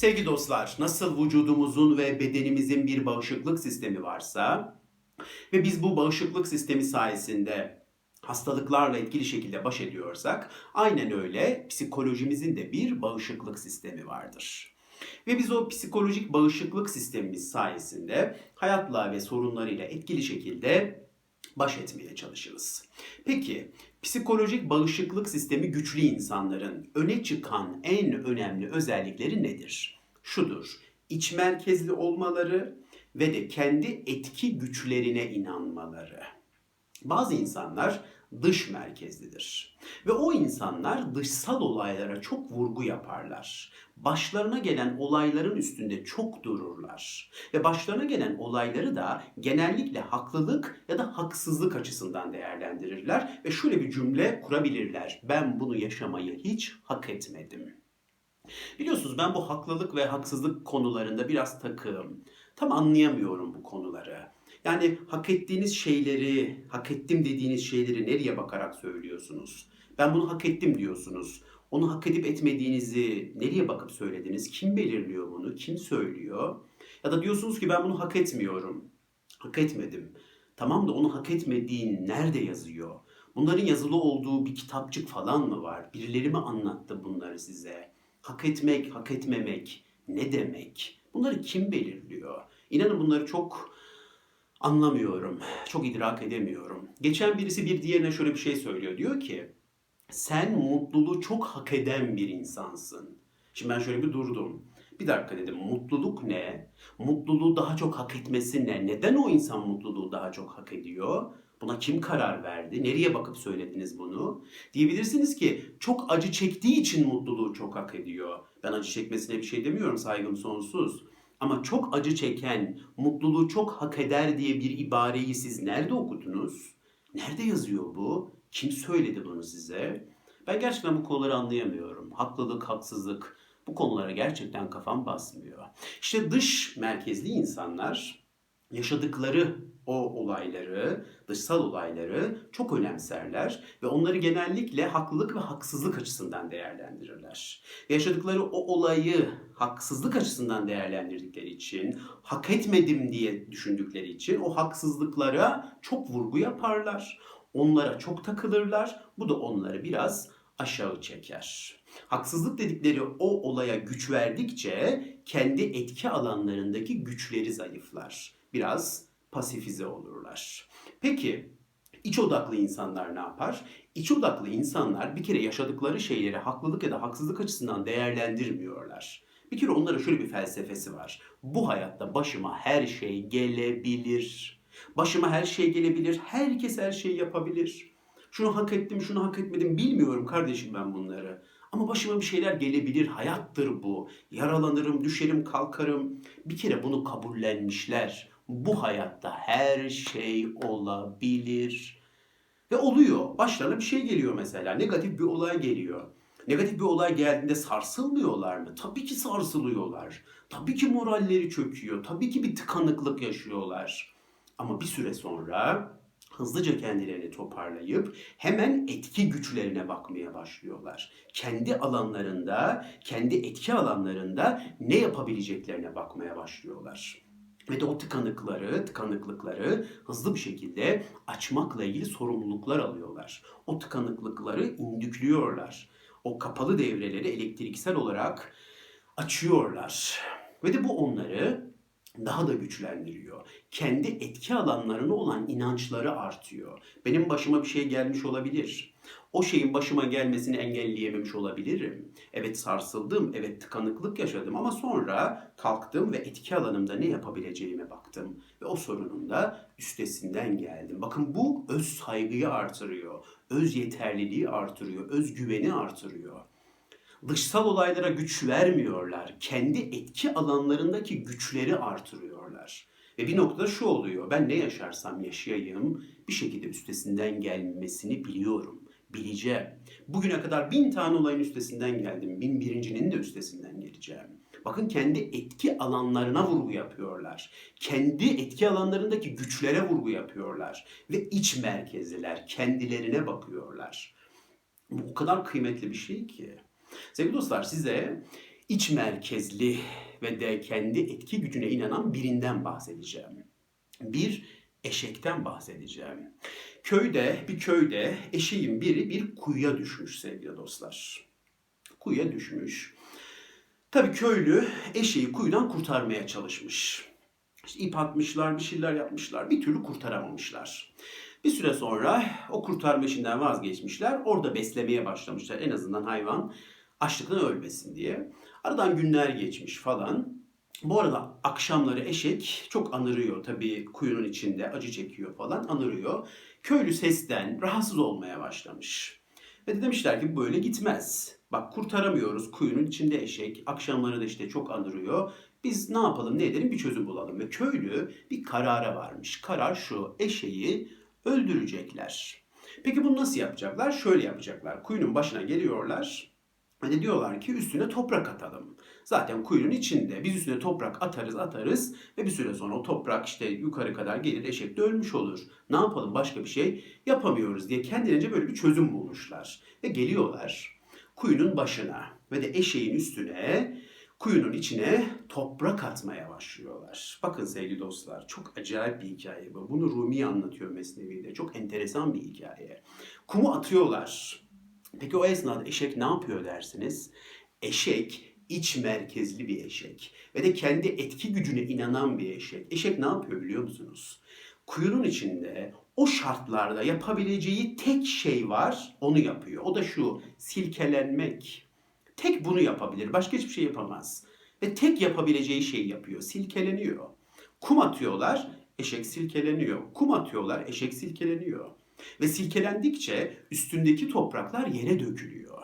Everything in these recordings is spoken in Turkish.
Sevgili dostlar, nasıl vücudumuzun ve bedenimizin bir bağışıklık sistemi varsa ve biz bu bağışıklık sistemi sayesinde hastalıklarla etkili şekilde baş ediyorsak, aynen öyle psikolojimizin de bir bağışıklık sistemi vardır. Ve biz o psikolojik bağışıklık sistemimiz sayesinde hayatla ve sorunlarıyla etkili şekilde baş etmeye çalışırız. Peki psikolojik bağışıklık sistemi güçlü insanların öne çıkan en önemli özellikleri nedir? Şudur. iç merkezli olmaları ve de kendi etki güçlerine inanmaları. Bazı insanlar dış merkezlidir. Ve o insanlar dışsal olaylara çok vurgu yaparlar. Başlarına gelen olayların üstünde çok dururlar. Ve başlarına gelen olayları da genellikle haklılık ya da haksızlık açısından değerlendirirler. Ve şöyle bir cümle kurabilirler. Ben bunu yaşamayı hiç hak etmedim. Biliyorsunuz ben bu haklılık ve haksızlık konularında biraz takığım. Tam anlayamıyorum bu konuları. Yani hak ettiğiniz şeyleri, hak ettim dediğiniz şeyleri nereye bakarak söylüyorsunuz? Ben bunu hak ettim diyorsunuz. Onu hak edip etmediğinizi nereye bakıp söylediniz? Kim belirliyor bunu? Kim söylüyor? Ya da diyorsunuz ki ben bunu hak etmiyorum. Hak etmedim. Tamam da onu hak etmediğin nerede yazıyor? Bunların yazılı olduğu bir kitapçık falan mı var? Birileri mi anlattı bunları size? Hak etmek, hak etmemek ne demek? Bunları kim belirliyor? İnanın bunları çok anlamıyorum. Çok idrak edemiyorum. Geçen birisi bir diğerine şöyle bir şey söylüyor. Diyor ki sen mutluluğu çok hak eden bir insansın. Şimdi ben şöyle bir durdum. Bir dakika dedim mutluluk ne? Mutluluğu daha çok hak etmesi ne? Neden o insan mutluluğu daha çok hak ediyor? Buna kim karar verdi? Nereye bakıp söylediniz bunu? Diyebilirsiniz ki çok acı çektiği için mutluluğu çok hak ediyor. Ben acı çekmesine bir şey demiyorum saygım sonsuz. Ama çok acı çeken, mutluluğu çok hak eder diye bir ibareyi siz nerede okudunuz? Nerede yazıyor bu? Kim söyledi bunu size? Ben gerçekten bu konuları anlayamıyorum. Haklılık, haksızlık bu konulara gerçekten kafam basmıyor. İşte dış merkezli insanlar yaşadıkları o olayları, dışsal olayları çok önemserler ve onları genellikle haklılık ve haksızlık açısından değerlendirirler. Yaşadıkları o olayı haksızlık açısından değerlendirdikleri için, hak etmedim diye düşündükleri için o haksızlıklara çok vurgu yaparlar. Onlara çok takılırlar. Bu da onları biraz aşağı çeker. Haksızlık dedikleri o olaya güç verdikçe kendi etki alanlarındaki güçleri zayıflar. Biraz pasifize olurlar. Peki iç odaklı insanlar ne yapar? İç odaklı insanlar bir kere yaşadıkları şeyleri haklılık ya da haksızlık açısından değerlendirmiyorlar. Bir kere onlara şöyle bir felsefesi var. Bu hayatta başıma her şey gelebilir. Başıma her şey gelebilir. Herkes her şeyi yapabilir. Şunu hak ettim, şunu hak etmedim bilmiyorum kardeşim ben bunları. Ama başıma bir şeyler gelebilir. Hayattır bu. Yaralanırım, düşerim, kalkarım. Bir kere bunu kabullenmişler. Bu hayatta her şey olabilir. Ve oluyor. Başlarına bir şey geliyor mesela. Negatif bir olay geliyor. Negatif bir olay geldiğinde sarsılmıyorlar mı? Tabii ki sarsılıyorlar. Tabii ki moralleri çöküyor. Tabii ki bir tıkanıklık yaşıyorlar. Ama bir süre sonra hızlıca kendilerini toparlayıp hemen etki güçlerine bakmaya başlıyorlar. Kendi alanlarında, kendi etki alanlarında ne yapabileceklerine bakmaya başlıyorlar. Ve de o tıkanıkları, tıkanıklıkları hızlı bir şekilde açmakla ilgili sorumluluklar alıyorlar. O tıkanıklıkları indüklüyorlar. O kapalı devreleri elektriksel olarak açıyorlar. Ve de bu onları daha da güçlendiriyor. Kendi etki alanlarına olan inançları artıyor. Benim başıma bir şey gelmiş olabilir. O şeyin başıma gelmesini engelleyememiş olabilirim. Evet sarsıldım, evet tıkanıklık yaşadım ama sonra kalktım ve etki alanımda ne yapabileceğime baktım. Ve o sorunun da üstesinden geldim. Bakın bu öz saygıyı artırıyor, öz yeterliliği artırıyor, öz güveni artırıyor dışsal olaylara güç vermiyorlar. Kendi etki alanlarındaki güçleri artırıyorlar. Ve bir noktada şu oluyor. Ben ne yaşarsam yaşayayım bir şekilde üstesinden gelmesini biliyorum. Bileceğim. Bugüne kadar bin tane olayın üstesinden geldim. Bin birincinin de üstesinden geleceğim. Bakın kendi etki alanlarına vurgu yapıyorlar. Kendi etki alanlarındaki güçlere vurgu yapıyorlar. Ve iç merkezliler. Kendilerine bakıyorlar. Bu o kadar kıymetli bir şey ki. Sevgili dostlar size iç merkezli ve de kendi etki gücüne inanan birinden bahsedeceğim. Bir eşekten bahsedeceğim. Köyde, bir köyde eşeğin biri bir kuyuya düşmüş sevgili dostlar. Kuyuya düşmüş. Tabii köylü eşeği kuyudan kurtarmaya çalışmış. İşte ip atmışlar, bir şeyler yapmışlar. Bir türlü kurtaramamışlar. Bir süre sonra o kurtarma işinden vazgeçmişler. Orada beslemeye başlamışlar. En azından hayvan açlıktan ölmesin diye. Aradan günler geçmiş falan. Bu arada akşamları eşek çok anırıyor tabii kuyunun içinde acı çekiyor falan anırıyor. Köylü sesten rahatsız olmaya başlamış. Ve de demişler ki böyle gitmez. Bak kurtaramıyoruz kuyunun içinde eşek. Akşamları da işte çok anırıyor. Biz ne yapalım ne edelim bir çözüm bulalım. Ve köylü bir karara varmış. Karar şu eşeği öldürecekler. Peki bunu nasıl yapacaklar? Şöyle yapacaklar. Kuyunun başına geliyorlar. Hani diyorlar ki üstüne toprak atalım. Zaten kuyunun içinde. Biz üstüne toprak atarız atarız ve bir süre sonra o toprak işte yukarı kadar gelir eşek de ölmüş olur. Ne yapalım başka bir şey yapamıyoruz diye kendilerince böyle bir çözüm bulmuşlar. Ve geliyorlar kuyunun başına ve de eşeğin üstüne kuyunun içine toprak atmaya başlıyorlar. Bakın sevgili dostlar çok acayip bir hikaye bu. Bunu Rumi anlatıyor Mesnevi'de. Çok enteresan bir hikaye. Kumu atıyorlar. Peki o esnada eşek ne yapıyor dersiniz? Eşek iç merkezli bir eşek ve de kendi etki gücüne inanan bir eşek. Eşek ne yapıyor biliyor musunuz? Kuyunun içinde o şartlarda yapabileceği tek şey var, onu yapıyor. O da şu, silkelenmek. Tek bunu yapabilir, başka hiçbir şey yapamaz. Ve tek yapabileceği şeyi yapıyor, silkeleniyor. Kum atıyorlar, eşek silkeleniyor. Kum atıyorlar, eşek silkeleniyor. Ve silkelendikçe üstündeki topraklar yere dökülüyor.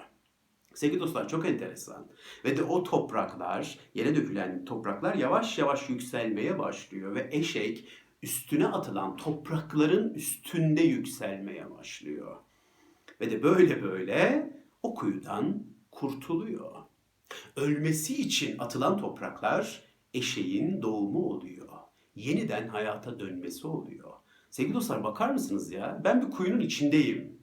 Sevgili dostlar çok enteresan. Ve de o topraklar, yere dökülen topraklar yavaş yavaş yükselmeye başlıyor. Ve eşek üstüne atılan toprakların üstünde yükselmeye başlıyor. Ve de böyle böyle o kuyudan kurtuluyor. Ölmesi için atılan topraklar eşeğin doğumu oluyor. Yeniden hayata dönmesi oluyor. Sevgili dostlar bakar mısınız ya? Ben bir kuyunun içindeyim.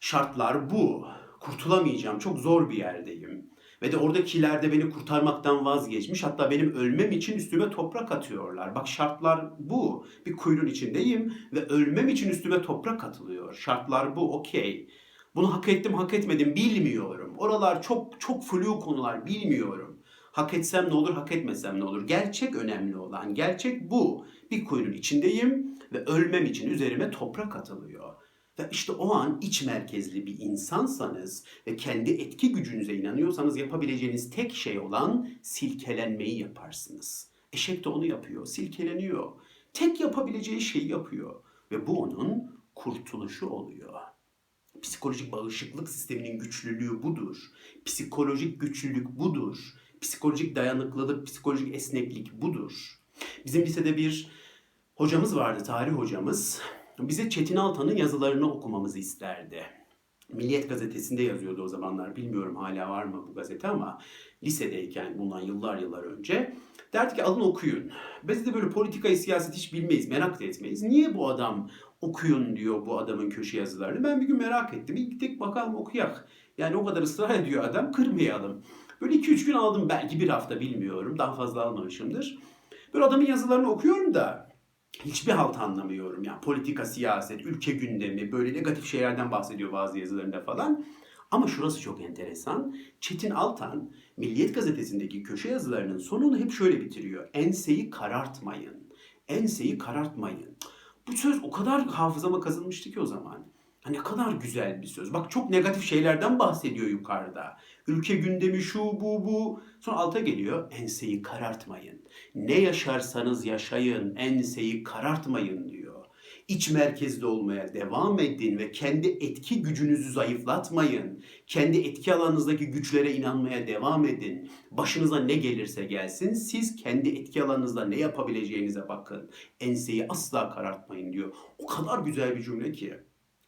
Şartlar bu. Kurtulamayacağım. Çok zor bir yerdeyim. Ve de oradakiler de beni kurtarmaktan vazgeçmiş. Hatta benim ölmem için üstüme toprak atıyorlar. Bak şartlar bu. Bir kuyunun içindeyim ve ölmem için üstüme toprak atılıyor. Şartlar bu. Okey. Bunu hak ettim hak etmedim bilmiyorum. Oralar çok çok flu konular bilmiyorum. Hak etsem ne olur, hak etmesem ne olur? Gerçek önemli olan, gerçek bu. Bir kuyunun içindeyim ve ölmem için üzerime toprak atılıyor. Ve işte o an iç merkezli bir insansanız ve kendi etki gücünüze inanıyorsanız yapabileceğiniz tek şey olan silkelenmeyi yaparsınız. Eşek de onu yapıyor, silkeleniyor. Tek yapabileceği şeyi yapıyor ve bu onun kurtuluşu oluyor. Psikolojik bağışıklık sisteminin güçlülüğü budur. Psikolojik güçlülük budur. Psikolojik dayanıklılık, psikolojik esneklik budur. Bizim lisede bir hocamız vardı, tarih hocamız. Bize Çetin Altan'ın yazılarını okumamızı isterdi. Milliyet gazetesinde yazıyordu o zamanlar. Bilmiyorum hala var mı bu gazete ama lisedeyken bundan yıllar yıllar önce derdi ki alın okuyun. Biz de böyle politikayı, siyaset hiç bilmeyiz, merak da etmeyiz. Niye bu adam okuyun diyor bu adamın köşe yazılarını. Ben bir gün merak ettim. İlk tek bakalım okuyak. Yani o kadar ısrar ediyor adam kırmayalım. Böyle 2-3 gün aldım belki bir hafta bilmiyorum. Daha fazla almamışımdır. Böyle adamın yazılarını okuyorum da hiçbir halt anlamıyorum. Yani politika, siyaset, ülke gündemi böyle negatif şeylerden bahsediyor bazı yazılarında falan. Ama şurası çok enteresan. Çetin Altan Milliyet Gazetesi'ndeki köşe yazılarının sonunu hep şöyle bitiriyor. Enseyi karartmayın. Enseyi karartmayın. Bu söz o kadar hafızama kazınmıştı ki o zaman. Ha ne kadar güzel bir söz. Bak çok negatif şeylerden bahsediyor yukarıda. Ülke gündemi şu bu bu. Sonra alta geliyor. Enseyi karartmayın. Ne yaşarsanız yaşayın enseyi karartmayın diyor. İç merkezde olmaya devam edin ve kendi etki gücünüzü zayıflatmayın. Kendi etki alanınızdaki güçlere inanmaya devam edin. Başınıza ne gelirse gelsin siz kendi etki alanınızda ne yapabileceğinize bakın. Enseyi asla karartmayın diyor. O kadar güzel bir cümle ki.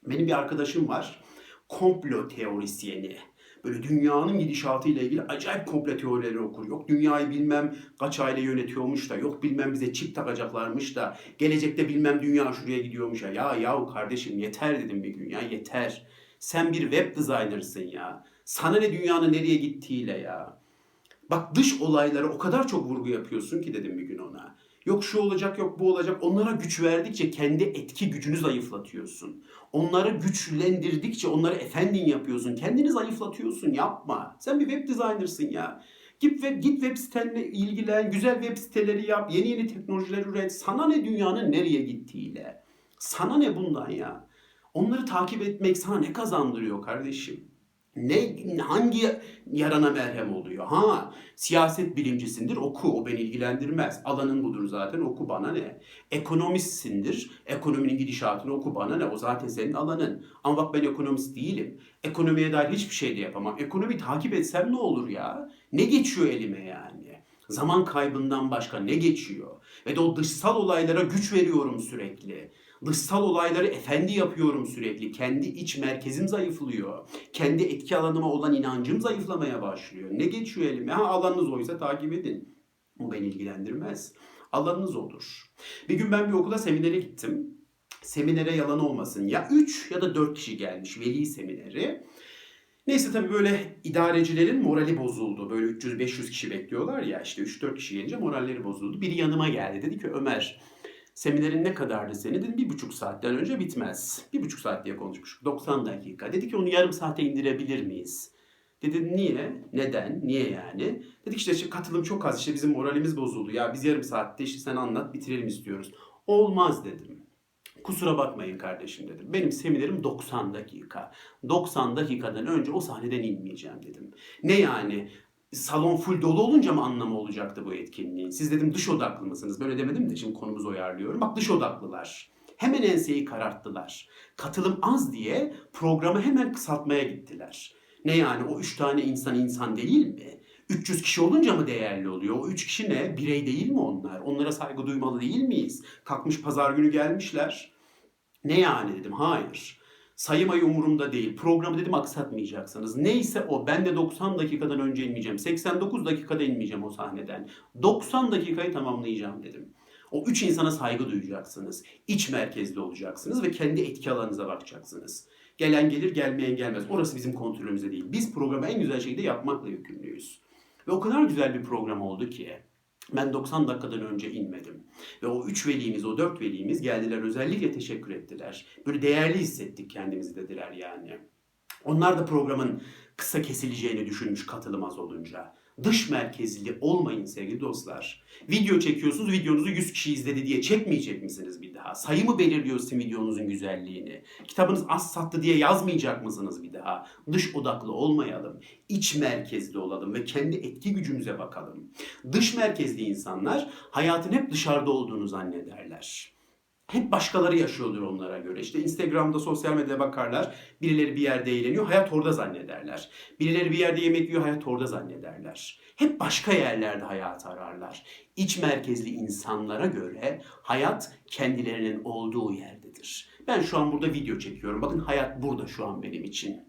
Benim bir arkadaşım var. Komplo teorisyeni. Böyle dünyanın gidişatıyla ilgili acayip komplo teorileri okur. Yok dünyayı bilmem kaç aile yönetiyormuş da, yok bilmem bize çip takacaklarmış da, gelecekte bilmem dünya şuraya gidiyormuş ya. Ya yahu kardeşim yeter dedim bir gün ya yeter. Sen bir web designer'sın ya. Sana ne dünyanın nereye gittiğiyle ya. Bak dış olaylara o kadar çok vurgu yapıyorsun ki dedim bir gün ona. Yok şu olacak yok bu olacak. Onlara güç verdikçe kendi etki gücünü zayıflatıyorsun. Onları güçlendirdikçe onları efendin yapıyorsun. Kendini zayıflatıyorsun. Yapma. Sen bir web designer'sın ya. Git web, git web sitenle ilgilen, güzel web siteleri yap, yeni yeni teknolojiler üret. Sana ne dünyanın nereye gittiğiyle. Sana ne bundan ya? Onları takip etmek sana ne kazandırıyor kardeşim? Ne hangi yarana merhem oluyor? Ha, siyaset bilimcisindir, oku, o beni ilgilendirmez. Alanın budur zaten, oku bana ne? Ekonomistsindir, ekonominin gidişatını oku bana ne? O zaten senin alanın. Ama bak ben ekonomist değilim. Ekonomiye dair hiçbir şey de yapamam. Ekonomi takip etsem ne olur ya? Ne geçiyor elime yani? Zaman kaybından başka ne geçiyor? Ve de o dışsal olaylara güç veriyorum sürekli. Dışsal olayları efendi yapıyorum sürekli. Kendi iç merkezim zayıflıyor. Kendi etki alanıma olan inancım zayıflamaya başlıyor. Ne geçiyor elime? Ha alanınız oysa takip edin. Bu beni ilgilendirmez. Alanınız olur. Bir gün ben bir okula seminere gittim. Seminere yalan olmasın. Ya 3 ya da 4 kişi gelmiş. Veli semineri. Neyse tabii böyle idarecilerin morali bozuldu. Böyle 300-500 kişi bekliyorlar ya işte 3-4 kişi gelince moralleri bozuldu. Biri yanıma geldi. Dedi ki Ömer Seminerin ne kadardı senin? Dedim bir buçuk saatten önce bitmez. Bir buçuk saat diye konuşmuştuk. 90 dakika. Dedi ki onu yarım saate indirebilir miyiz? Dedim niye? Neden? Niye yani? Dedik işte, işte katılım çok az işte bizim moralimiz bozuldu. Ya biz yarım saatte işte sen anlat bitirelim istiyoruz. Olmaz dedim. Kusura bakmayın kardeşim dedim. Benim seminerim 90 dakika. 90 dakikadan önce o sahneden inmeyeceğim dedim. Ne yani? Salon full dolu olunca mı anlamı olacaktı bu etkinliğin? Siz dedim dış odaklı mısınız? Böyle demedim de şimdi konumuzu uyarlıyorum. Bak dış odaklılar. Hemen enseyi kararttılar. Katılım az diye programı hemen kısaltmaya gittiler. Ne yani o üç tane insan insan değil mi? 300 kişi olunca mı değerli oluyor? O üç kişi ne? Birey değil mi onlar? Onlara saygı duymalı değil miyiz? Kalkmış pazar günü gelmişler. Ne yani dedim. Hayır. Sayım ayı umurumda değil. Programı dedim aksatmayacaksınız. Neyse o. Ben de 90 dakikadan önce inmeyeceğim. 89 dakikada inmeyeceğim o sahneden. 90 dakikayı tamamlayacağım dedim. O üç insana saygı duyacaksınız. İç merkezli olacaksınız ve kendi etki alanınıza bakacaksınız. Gelen gelir, gelmeyen gelmez. Orası bizim kontrolümüzde değil. Biz programı en güzel şekilde yapmakla yükümlüyüz. Ve o kadar güzel bir program oldu ki. Ben 90 dakikadan önce inmedim. Ve o üç velimiz, o dört velimiz geldiler özellikle teşekkür ettiler. Böyle değerli hissettik kendimizi dediler yani. Onlar da programın kısa kesileceğini düşünmüş katılım az olunca. Dış merkezli olmayın sevgili dostlar. Video çekiyorsunuz, videonuzu 100 kişi izledi diye çekmeyecek misiniz bir daha? Sayı mı belirliyor sizin videonuzun güzelliğini? Kitabınız az sattı diye yazmayacak mısınız bir daha? Dış odaklı olmayalım, iç merkezli olalım ve kendi etki gücümüze bakalım. Dış merkezli insanlar hayatın hep dışarıda olduğunu zannederler. Hep başkaları yaşıyordur onlara göre. İşte Instagram'da, sosyal medyada bakarlar. Birileri bir yerde eğleniyor, hayat orada zannederler. Birileri bir yerde yemek yiyor, hayat orada zannederler. Hep başka yerlerde hayat ararlar. İç merkezli insanlara göre hayat kendilerinin olduğu yerdedir. Ben şu an burada video çekiyorum. Bakın hayat burada şu an benim için.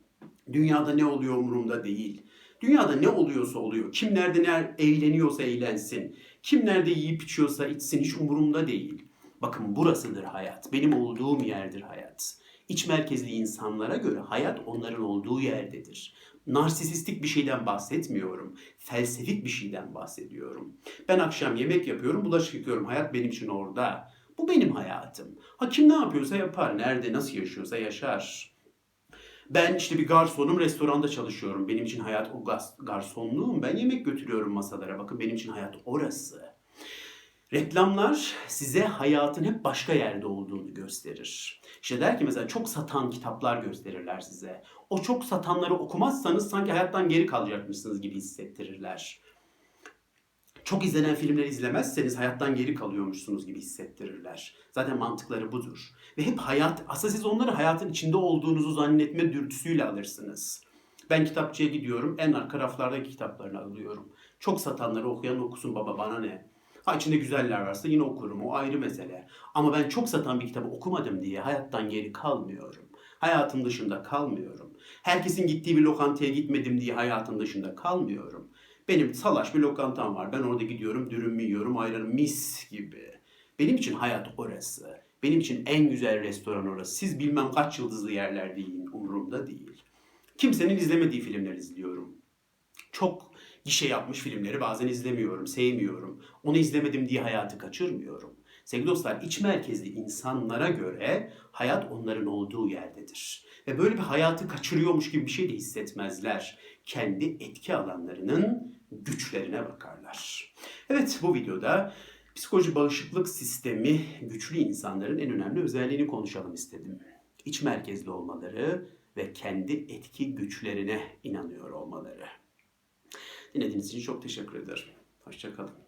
Dünyada ne oluyor umurumda değil. Dünyada ne oluyorsa oluyor. Kim nerede ne eğleniyorsa eğlensin. Kim nerede yiyip içiyorsa içsin hiç umurumda değil. Bakın burasıdır hayat. Benim olduğum yerdir hayat. İç merkezli insanlara göre hayat onların olduğu yerdedir. Narsisistik bir şeyden bahsetmiyorum. Felsefik bir şeyden bahsediyorum. Ben akşam yemek yapıyorum, bulaşık yıkıyorum. Hayat benim için orada. Bu benim hayatım. Ha kim ne yapıyorsa yapar. Nerede, nasıl yaşıyorsa yaşar. Ben işte bir garsonum, restoranda çalışıyorum. Benim için hayat o garsonluğum. Ben yemek götürüyorum masalara. Bakın benim için hayat orası. Reklamlar size hayatın hep başka yerde olduğunu gösterir. İşte der ki mesela çok satan kitaplar gösterirler size. O çok satanları okumazsanız sanki hayattan geri kalacakmışsınız gibi hissettirirler. Çok izlenen filmleri izlemezseniz hayattan geri kalıyormuşsunuz gibi hissettirirler. Zaten mantıkları budur. Ve hep hayat, aslında siz onları hayatın içinde olduğunuzu zannetme dürtüsüyle alırsınız. Ben kitapçıya gidiyorum, en arka raflardaki kitaplarını alıyorum. Çok satanları okuyan okusun baba bana ne? Ha içinde güzeller varsa yine okurum. O ayrı mesele. Ama ben çok satan bir kitabı okumadım diye hayattan geri kalmıyorum. Hayatın dışında kalmıyorum. Herkesin gittiği bir lokantaya gitmedim diye hayatın dışında kalmıyorum. Benim salaş bir lokantam var. Ben orada gidiyorum, dürüm yiyorum, ayranım mis gibi. Benim için hayat orası. Benim için en güzel restoran orası. Siz bilmem kaç yıldızlı yerler deyin, umurumda değil. Kimsenin izlemediği filmler izliyorum. Çok gişe yapmış filmleri bazen izlemiyorum, sevmiyorum. Onu izlemedim diye hayatı kaçırmıyorum. Sevgili dostlar, iç merkezli insanlara göre hayat onların olduğu yerdedir. Ve böyle bir hayatı kaçırıyormuş gibi bir şey de hissetmezler. Kendi etki alanlarının güçlerine bakarlar. Evet, bu videoda psikoloji bağışıklık sistemi güçlü insanların en önemli özelliğini konuşalım istedim. İç merkezli olmaları ve kendi etki güçlerine inanıyor olmaları. Dinlediğiniz için çok teşekkür ederim. Hoşçakalın.